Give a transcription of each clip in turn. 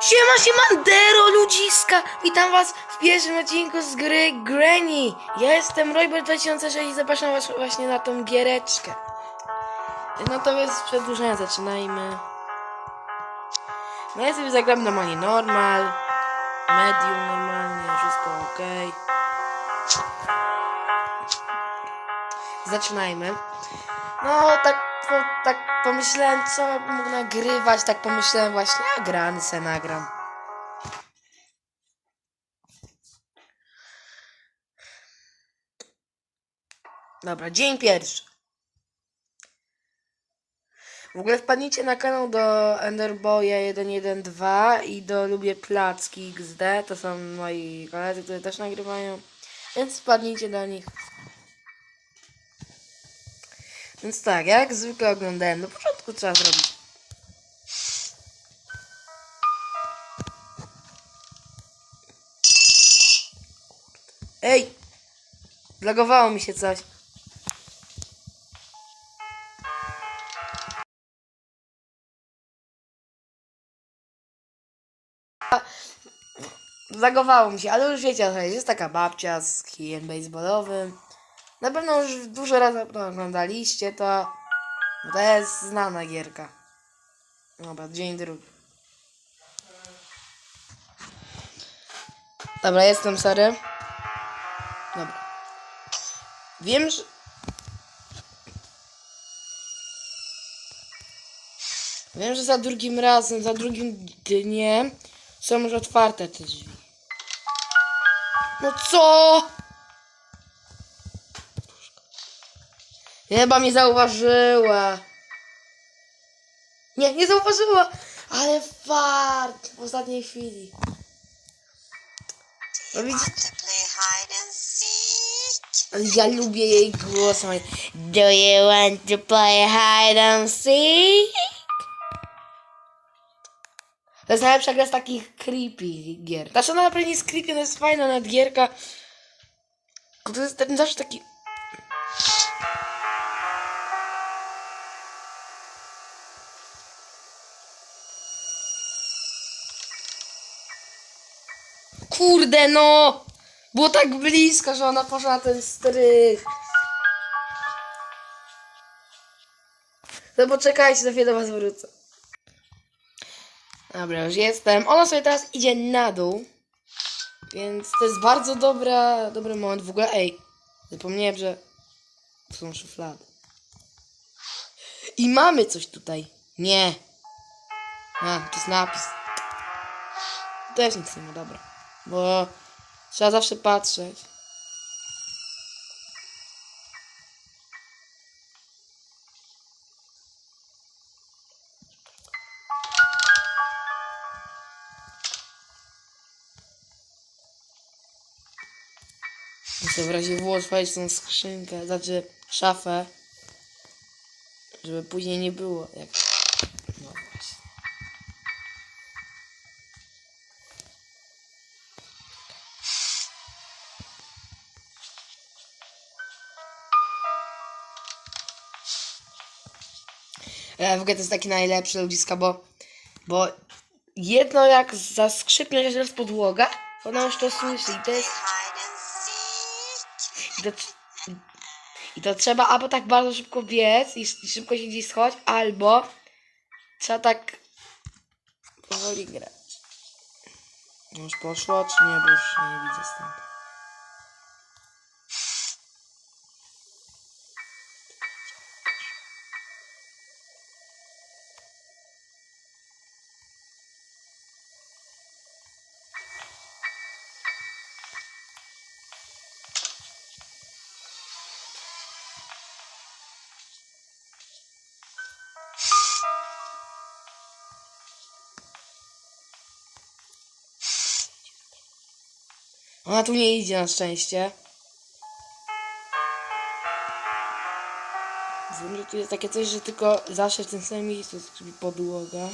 Siema, siemandero, ludziska! Witam was w pierwszym odcinku z gry Granny. Ja jestem Roybert2006 i zapraszam was właśnie na tą giereczkę. No to bez przedłużenia zaczynajmy. No ja sobie zagram normalnie normal, medium normalnie, wszystko ok. Zaczynajmy. No tak, tak pomyślałem, co mógł nagrywać, tak pomyślałem właśnie, a grany se nagram. Dobra, dzień pierwszy. W ogóle wpadnijcie na kanał do Enderboya 112 i do Lubię Placki XD. To są moi koledzy, którzy też nagrywają. Więc wpadnijcie do nich. Więc tak, jak zwykle oglądałem. Na początku trzeba zrobić. Ej! Zlagowało mi się coś. Zagowało mi się, ale już wiecie, jest taka babcia z kijem baseballowym. Na pewno już dużo razy to oglądaliście, to, to jest znana gierka. Dobra, dzień drugi. Dobra, jestem sorry. Dobra. Wiem, że... Wiem, że za drugim razem, za drugim dniem są już otwarte te drzwi. No co? Chyba mnie zauważyła. Nie, nie zauważyła. Ale fart w ostatniej chwili. No ale ja lubię jej głos. Do you want to play hide and seek? To jest najlepsza gra z takich creepy gier. Znaczy ona naprawdę nie jest creepy, ona jest fajna nawet gierka. To jest ten zawsze taki... Kurde no! Było tak blisko, że ona poszła na ten strych. No poczekajcie, za chwilę do was wrócę. Dobra, już jestem. Ona sobie teraz idzie na dół. Więc to jest bardzo dobra, dobry moment. W ogóle, ej, zapomniałem, że tu są szuflady. I mamy coś tutaj. Nie. A, to jest napis. Też nic nie ma, dobra. Bo trzeba zawsze patrzeć. Muszę w razie włożyć tą skrzynkę, znaczy szafę, żeby później nie było jak... w ogóle to jest takie najlepsze ludziska, bo, bo jedno jak zaskrzypnie chociaż raz podłoga, to ona już to słyszy i to jest... I to, I to trzeba albo tak bardzo szybko biec i, i szybko się gdzieś schować, albo trzeba tak powoli grać. Już poszło, czy nie, bo już nie widzę stąd. Ona tu nie idzie na szczęście. Wiem, tu jest takie coś, że tylko zawsze w tym samym miejscu jest podłoga.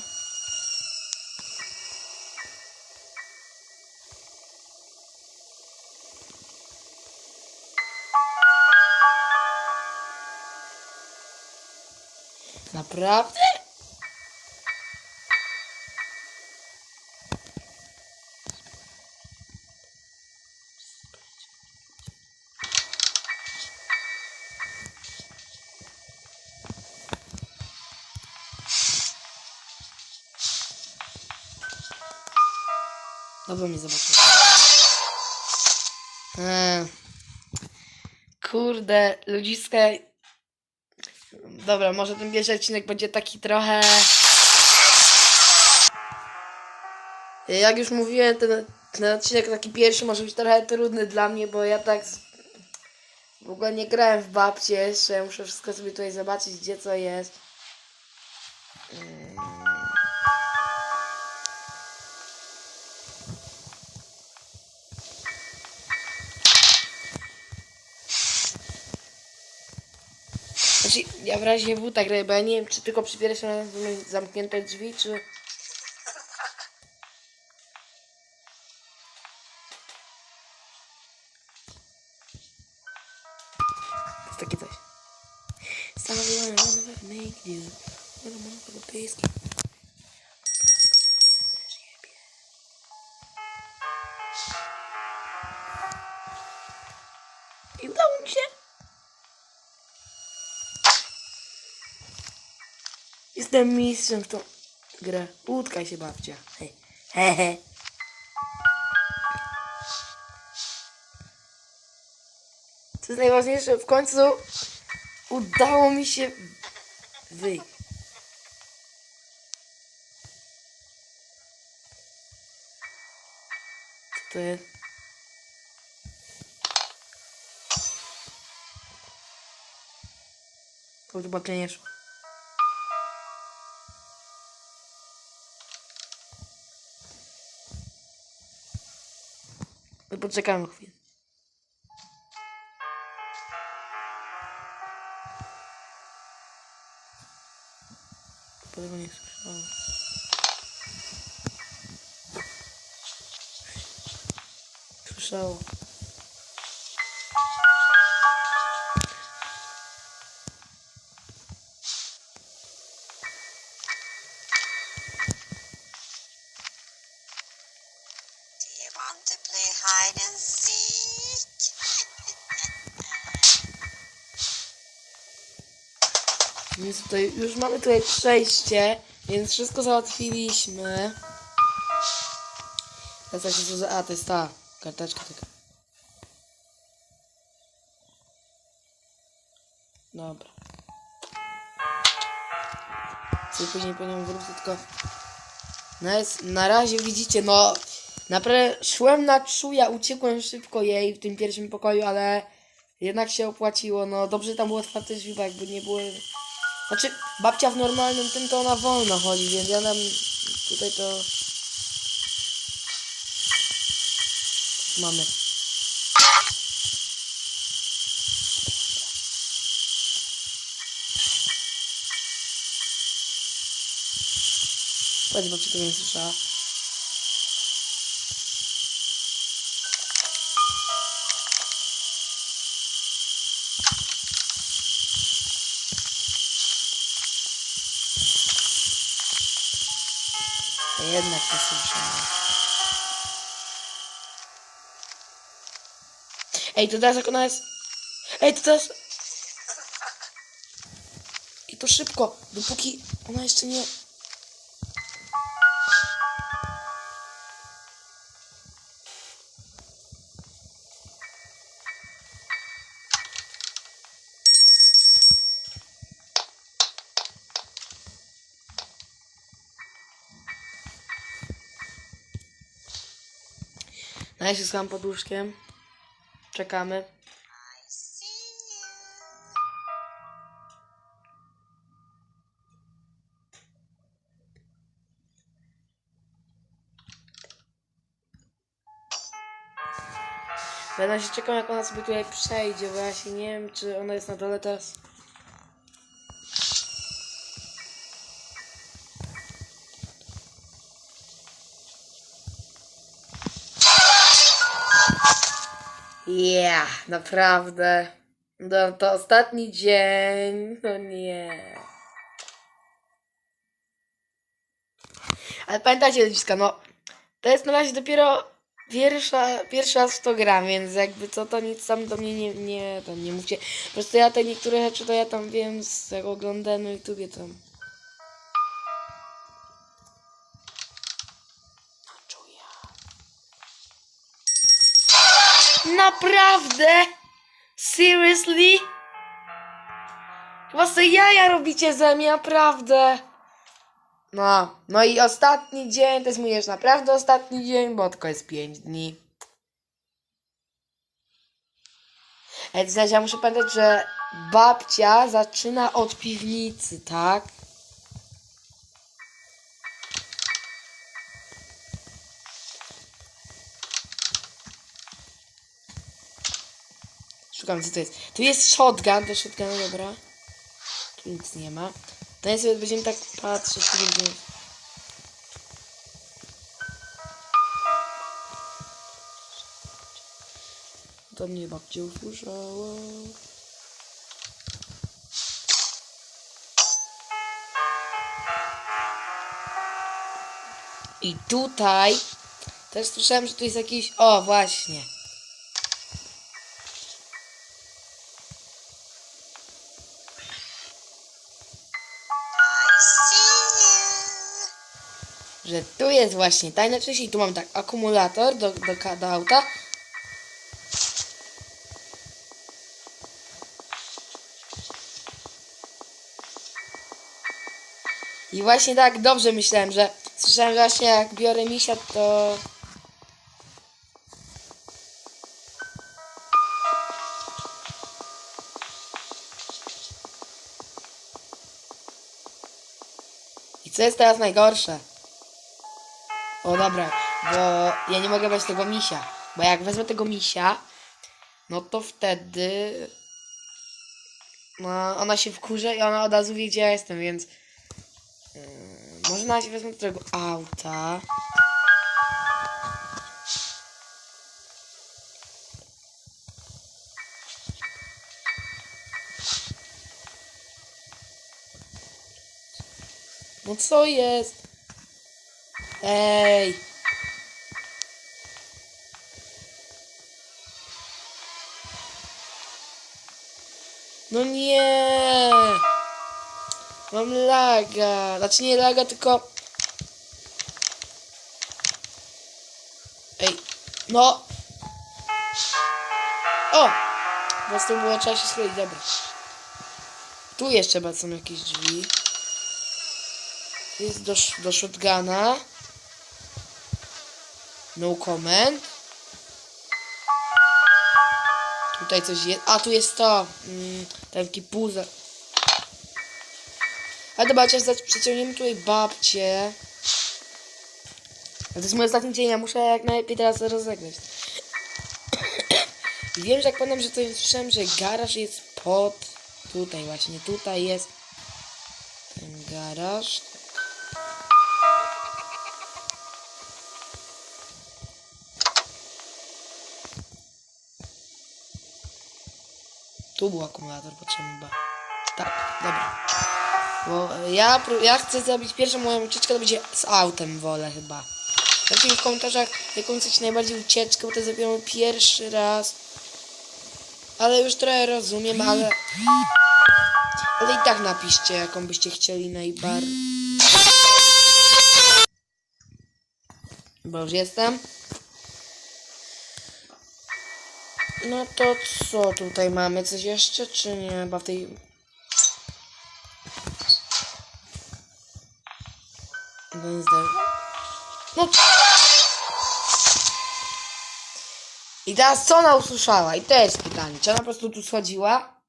Naprawdę? Dobra, mnie zobaczył. Eee. Kurde, ludziska. Dobra, może ten pierwszy odcinek będzie taki trochę. Jak już mówiłem, ten, ten odcinek taki pierwszy może być trochę trudny dla mnie, bo ja tak w ogóle nie grałem w babcie jeszcze. Muszę wszystko sobie tutaj zobaczyć, gdzie co jest. Znaczy, ja w razie W tak bo ja nie wiem, czy tylko przy pierwszym razem będą mieć zamknięte drzwi, czy... Jest takie coś. Someone will never make you. Wanna Jestem mistrzem w tą grę. Utkaj się babcia. Hej. Hehe. Co jest najważniejsze, w końcu udało mi się wyjść. Co to jest? To nie poczekamy chwilę. Tego nie słyszałem. Słyszało. Więc tutaj już mamy tutaj przejście, więc wszystko załatwiliśmy. Teraz jak się. A, to jest ta karteczka taka. Dobra. Sobie później po nią wrócę, tylko... No jest, na razie widzicie, no... Naprawdę szłem na czuja, uciekłem szybko jej w tym pierwszym pokoju, ale jednak się opłaciło. No dobrze tam było otwarte drzwi, bo jakby nie było... Znaczy, babcia w normalnym tym to ona wolno chodzi, więc ja nam tutaj to... Mamy. Powiedz babci, to nie słyszała. Jednak to słyszała. Ej, to teraz jak ona jest... Ej, to teraz... I to szybko, dopóki ona jeszcze nie... No ja się schowam pod łóżkiem. Czekamy. Będę się czekał jak ona sobie tutaj przejdzie, bo ja się nie wiem czy ona jest na dole teraz. Yeah, naprawdę. No to ostatni dzień. No nie. Ale pamiętajcie, ludziska, no to jest na razie dopiero pierwsza, w to gram, więc jakby co to nic tam do mnie nie, nie, tam nie mówcie. Po prostu ja te niektóre rzeczy to ja tam wiem z jak oglądałem na YouTubie tam. Naprawdę? Seriously? Chyba sobie jaja robicie ze mnie, naprawdę. No, no i ostatni dzień, to jest mój już naprawdę ostatni dzień, bo tylko jest 5 dni. Ej, to znaczy, ja muszę pamiętać, że babcia zaczyna od piwnicy, tak? Szukam, co to jest. Tu jest shotgun, to shotgun, dobra. Tu nic nie ma. To ja sobie będziemy tak patrzeć, będziemy... To mnie babcia usłyszała. I tutaj też słyszałem, że tu jest jakiś... O, właśnie. Że tu jest właśnie tajna część i tu mam tak akumulator do, do, do auta. I właśnie tak dobrze myślałem, że słyszałem, właśnie jak biorę misia, to... I co jest teraz najgorsze? O dobra, bo ja nie mogę brać tego misia. Bo jak wezmę tego misia, no to wtedy. No, ona się wkurzy i ona od razu wie, gdzie ja jestem, więc. Yy, może na razie wezmę tego auta. No co jest? Ej! No nie! Mam laga. Znaczy nie laga, tylko... Ej, no! O! Po prostu było trzeba się schylić, dobra. Tu jeszcze są jakieś drzwi. Jest do, do shotguna. No comment. Tutaj coś jest. A tu jest to. Mm, taki puzzle. Ale dobra, chociaż przeciągniemy tutaj babcię. To jest mój ostatni dzień, ja muszę jak najlepiej teraz rozegrać. I wiem, że jak pamiętam, że to słyszałem, że garaż jest pod... Tutaj właśnie, tutaj jest ten garaż. Tu był akumulator potrzebny. Tak, dobra. Bo e, ja, ja chcę zrobić pierwszą moją ucieczkę, to będzie z autem, wolę chyba. Napiszcie w komentarzach, jaką chcecie najbardziej ucieczkę, bo to zrobimy pierwszy raz. Ale już trochę rozumiem, ale... Ale i tak napiszcie, jaką byście chcieli najbardziej. Bo już jestem. No to co tutaj mamy? Coś jeszcze, czy nie? Chyba w tej... No... I teraz co ona usłyszała? I to jest pytanie. Czy ona po prostu tu schodziła?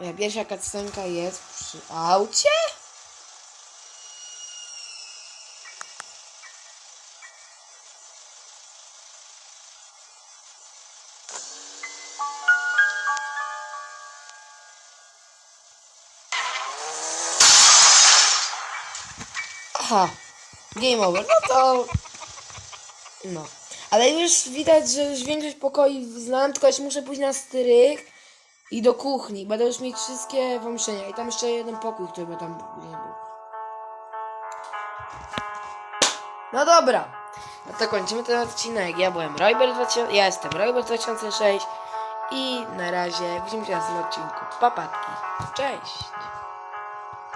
Moja pierwsza cutscenka jest przy aucie? Aha, game over. No to... No. Ale już widać, że już większość pokoi znam, tylko jeszcze muszę pójść na strych i do kuchni. Będę już mieć wszystkie pomieszczenia. I tam jeszcze jeden pokój, który by tam nie był. No dobra. No to kończymy ten odcinek. Ja byłem Roybert 2000, ja jestem Roybert 2006 i na razie widzimy się w następnym odcinku. Papatki. Cześć.